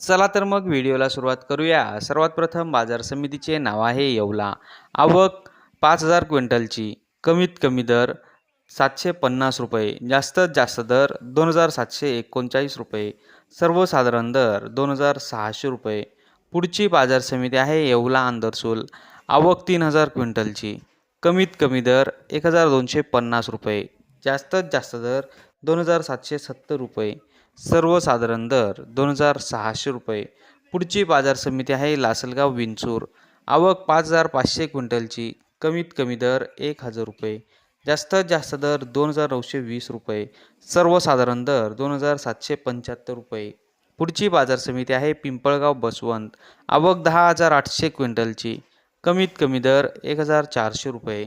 चला तर मग व्हिडिओला सुरुवात करूया. सर्वात प्रथम बाजार समितीचे नाव आहे येवला. आवक पाच हजार क्विंटलची कमीत कमी दर सातशे पन्नास रुपये जास्तीत जास्त दर दोन हजार सातशे एकोणचाळीस रुपये सर्वसाधारण दर दोन हजार सहाशे रुपये. पुढची बाजार समिती आहे येवला आंदरसूल. आवक तीन हजार क्विंटलची कमीत कमी दर एक हजार दोनशे पन्नास रुपये जास्तीत जास्त दर दोन हजार सातशे सत्तर रुपये. सर्वसाधारण दर दोन हजार सहाशे रुपये. पुढची बाजार समिती आहे लासलगाव विंचूर. आवक पाच हजार पाचशे क्विंटलची. कमीत कमी दर एक हजार रुपये. जास्तीत जास्त दर दोन हजार नऊशे वीस रुपये. सर्वसाधारण दर दोन हजार सातशे पंच्याहत्तर रुपये. पुढची बाजार समिती आहे पिंपळगाव बसवंत. आवक दहा हजार आठशे क्विंटलची. कमीत कमी दर एक हजार चारशे रुपये.